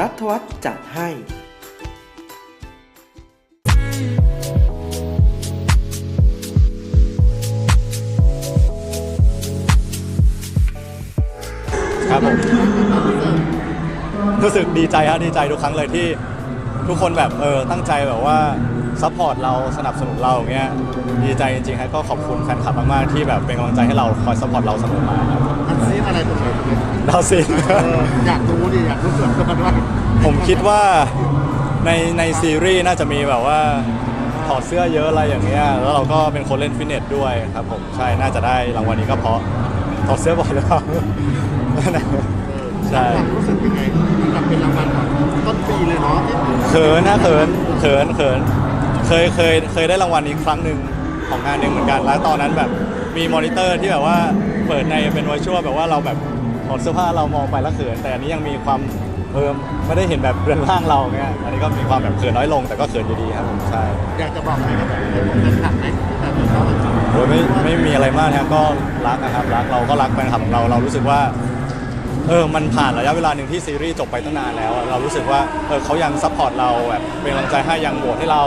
รัฐวัฒน์จัดให้ ครับผมรู้สึกดีใจฮะดีใจทุกครั้งเลยที่ทุกคนแบบเออตั้งใจแบบว่า ซัพพอร์ตเราสนับสนุนเราอย่างเงี้ยดีใจจริงๆฮะก็ขอบคุณแฟนคลับมากๆที่แบบเป็นกำลังใจให้เราคอยซัพพอร์ตเราเสมอมาครับมันซีนอะไรตรงไหนตรงไหนดาวซินเอออยากรู้ดิอยากรู้ส่วนตัวมันว่าผมคิดว่าในในซีรีส์น่าจะมีแบบว่าถอดเสื้อเยอะอะไรอย่างเงี้ยแล้วเราก็เป็นคนเล่นฟิตเนสด้วยครับผมใช่น่าจะได้รางวัลนี้ก็เพราะถอดเสื้อบ่อยหรือเปล่า ใช่ ความรู้สึกยังไงกับเป็นรางวัลของต้นปีเลยเนาะเขินนะเขินเขินเขิน เคยเคยเคยได้รางวัลนี้ครั้งหนึ่งของงานหนึ่งเหมือนกัน แล้วตอนนั้นแบบมีมอนิเตอร์ที่แบบว่าเปิดในเป็นวอชวลแบบว่าเราแบบถอดเสื้อผ้าเรามองไปแล้วเขินแต่อันนี้ยังมีความเพิ่มไม่ได้เห็นแบบเรือนร่างเราเงี้ยอันนี้ก็มีความแบบเขินน้อยลง แต่ก็เขินอยู่ดีครับผมใช่อยากจะบอกอะไรกับแบบเป็นขับไหมแต่เป็นเขาโดยไม่ไม่มีอะไรมากนะครับก็รักนะครับรักเราก็รักแฟนคลับของเราเรารู้สึกว่า เออมันผ่านระยะเวลาหนึ่งที่ซีรีส์จบไปตั้งนานแล้วอะเรารู้สึกว่าเออเขายังซัพพอร์ตเราแบบเป็นกำลังใจให้ยังโหวตให้เรา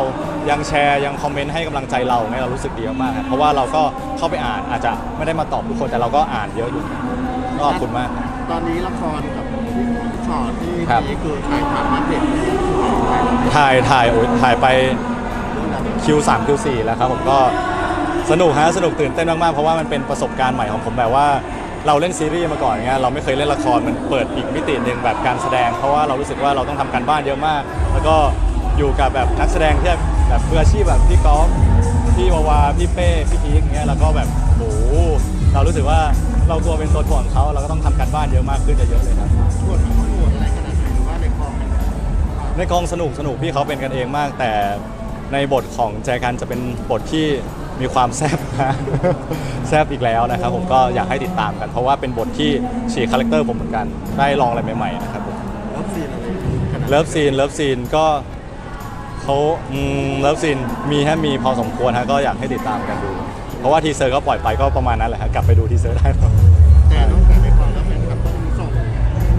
ยังแชร์ยังคอมเมนต์ให้กำลังใจเราเนี่ยเรารู้สึกดีมากๆครับเพราะว่าเราก็เข้าไปอ่านอาจจะไม่ได้มาตอบทุกคนแต่เราก็อ่านเยอะอยู่ก็ขอบคุณมากครับ ตอนนี้ละครกับพี่ชอตที่ครับ นี่คือถ่ายทำนัดเด็ดถ่ายถ่ายโอ้ยถ่ายไป Q3 Q4 แล้วครับผมก็สนุกฮะสนุกตื่นเต้นมากๆเพราะว่ามันเป็นประสบการณ์ใหม่ของผมแบบว่า เราเล่นซีรีส์มาก่อนเงี้ยเราไม่เคยเล่นละครมันเปิดอีกมิติหนึ่งแบบการแสดง เพราะว่าเรารู้สึกว่าเราต้องทำการบ้านเยอะมาก แล้วก็อยู่กับแบบนักแสดงที่แบบมืออาชีพแบบพี่กอล์ฟพี่วาวาพี่เป้พี่อีกเงี้ยแล้วก็แบบโอ้โหเรารู้สึกว่าเราตัวเป็นตัวถ่วงเขาเราก็ต้องทำการบ้านเยอะมากขึ้นเยอะๆเลยครับชวนชวนอะไรขนาดไหนหรือว่าในคลองมันในกองสนุกสนุกพี่เขาเป็นกันเองมาก แต่ในบทของแจกันจะเป็นบทที่ มีความแซบนะ แซบอีกแล้วนะครับผมก็อยากให้ติดตามกัน เพราะว่าเป็นบทที่ฉีกคาแรคเตอร์ผมเหมือนกัน ได้ลองอะไรใหม่ๆนะครับผมรับซีนอะไรขนาดเลิฟซีนเลิฟซีนก็เขาอืมเลิฟซีนมีฮะมีพอสมควรฮะก็อยากให้ติดตามกันดู เพราะว่าทีเซอร์ก็ปล่อยไปก็ประมาณนั้นแหละฮะกลับไปดูทีเซอร์ได้ครับ แต่นอกจากในคลองแล้วแฟนคลับต้องส่ง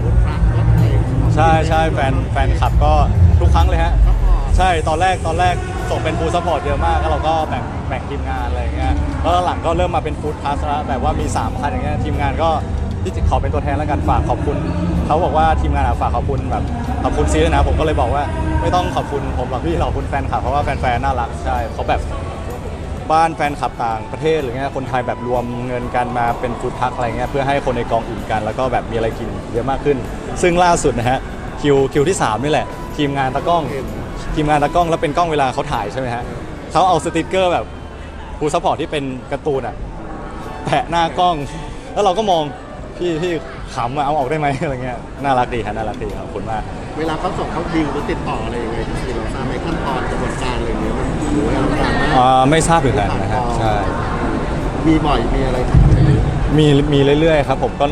รถทรัครถอะไรใช่ใช่แฟนแฟนคลับก็ทุกครั้งเลยฮะ ซัพพอร์ต ใช่ตอนแรกตอนแรก ส่งเป็นฟูลซัพพอร์ตเยอะมากแล้วเราก็แบ่งแบ่งทีมงานอะไรอย่างเงี้ยแล้วหลังก็เริ่มมาเป็นฟู้ดพาสล้วแบบว่ามี3คันอย่างเงี้ยทีมงานก็ที่ขอเป็นตัวแทนแล้วกันฝากขอบคุณ เขาบอกว่าทีมงานอะฝากขอบคุณแบบขอบคุณซีด้วยนะผมก็เลยบอกว่าไม่ต้องขอบคุณผมหรอกพี่ขอบคุณแฟนคลับเพราะว่าแฟนๆน่ารักใช่เขาแบบบ้านแฟนคลับต่างประเทศหรือเงี้ยคนไทยแบบรวมเงินกันมาเป็นฟู้ดทักอะไรเงี้ยเพื่อให้คนในกองอิ่มกัน แล้วก็แบบมีอะไรกินเยอะมากขึ้น ซึ่งล่าสุดนะฮะคิวคิวที่สามนี่แหละ ทีมงานตากล้อง ทีมงานตากล้องแล้วเป็นกล้องเวลาเขาถ่ายใช่ไหมฮะเขาเอาสติกเกอร์แบบฟูซัพพอร์ตที่เป็นการ์ตูนอะแปะหน้ากล้อง แล้วเราก็มองพี่พี่ขำอะเอาออกได้ไหมอะไรเงี้ยน่ารักดีครับน่ารักดีครับขอบคุณมาก เวลาเขาส่งเขาดิวหรือติดต่ออะไรยังไงที่เราทราบไหมขั้นตอนกระบวนการอะไรอย่างเงี้ยมันหรือว่าเราทราบไหมอ่าไม่ทราบเหมือนกันนะฮะใช่ มีบ่อยมีอะไร มีมีเรื่อยๆครับผมก็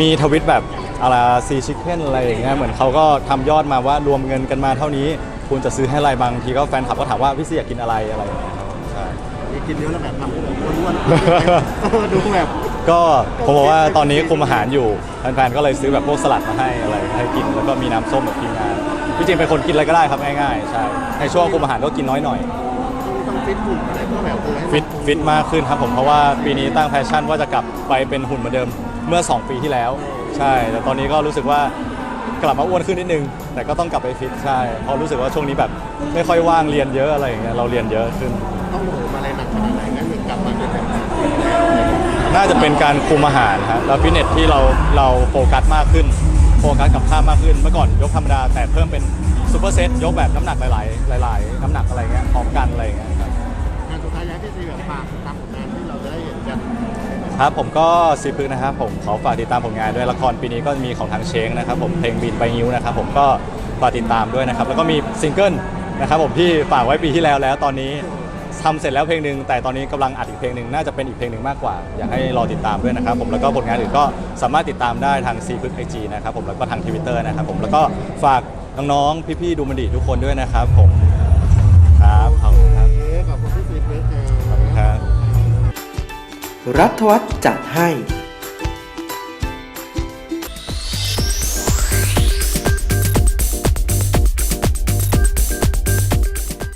มีทวิตแบบ อะไรซีชิคเก้นอะไรอย่างเงี้ยเหมือนเขาก็ทำยอดมาว่ารวมเงินกันมาเท่านี้ คุณจะซื้อให้อะไรบางทีก็แฟนคลับก็ถามว่าพี่ซีอยากกินอะไรอะไรอย่างเงี้ยครับใช่กินเยอะแล้วแบบทำให้แบบอ้วนๆดูแบบก็ผมบอกว่าตอนนี้คุมอาหารอยู่แฟนๆก็เลยซื้อแบบพวกสลัดมาให้อะไรให้กินแล้วก็มีน้ำส้มแบบทีมงานที่จริงเป็นคนกินอะไรก็ได้ครับง่ายๆใช่ในช่วงคุมอาหารก็กินน้อยหน่อย ต้องฟิตหุ่นอะไรเพื่อแบบเออให้มันฟิตฟิตมากขึ้นครับผมเพราะว่าปีนี้ตั้งแพชชั่นว่าจะกลับไปเป็นหุ่นเหมือนเดิมเมื่อ 2 ปีที่แล้ว ใช่ แต่ตอนนี้ก็รู้สึกว่ากลับมาอ้วนขึ้นนิดนึง แต่ก็ต้องกลับไปฟิตใช่เพราะรู้สึกว่าช่วงนี้แบบไม่ค่อยว่างเรียนเยอะอะไรอย่างเงี้ยเราเรียนเยอะขึ้น ต้องโหมอะไรหนักขนาดไหนงั้นถึงกลับมาเป็นแบบน่าจะเป็นการคุมอาหารครับแล้วฟิตเนสที่เราเราโฟกัสมากขึ้น โฟกัสกับท่ามากขึ้น เมื่อก่อนยกธรรมดาแต่เพิ่มเป็นซูเปอร์เซตยกแบบน้ำหนักหลาย ๆ หลาย ๆ น้ำหนักอะไรเงี้ยพร้อมกันอะไรเงี้ยครับ งานสุดท้ายย้ายพี่ซีแบบฝากตามผลงาน ครับผมก็ซีพึกนะครับผมขอฝากติดตามผลงานด้วยละครปีนี้ก็มีของทางเชงนะครับผมเพลงบินไปนิ้วนะครับผมก็ฝากติดตามด้วยนะครับแล้วก็มีซิงเกิลนะครับผมที่ฝากไว้ปีที่แล้วแล้วตอนนี้ทำเสร็จแล้วเพลงหนึ่งแต่ตอนนี้กำลังอัดอีกเพลงหนึ่งน่าจะเป็นอีกเพลงหนึ่งมากกว่า อยากให้รอติดตามด้วยนะครับผมแล้วก็ผลงานอื่นก็สามารถติดตามได้ทางซีพึกไอจีนะครับผมแล้วก็ทางทวิตเตอร์นะครับผมแล้วก็ฝากน้องๆพี่ๆดูมันดีทุกคนด้วยนะครับผม รัฐวัฒน์จัดให้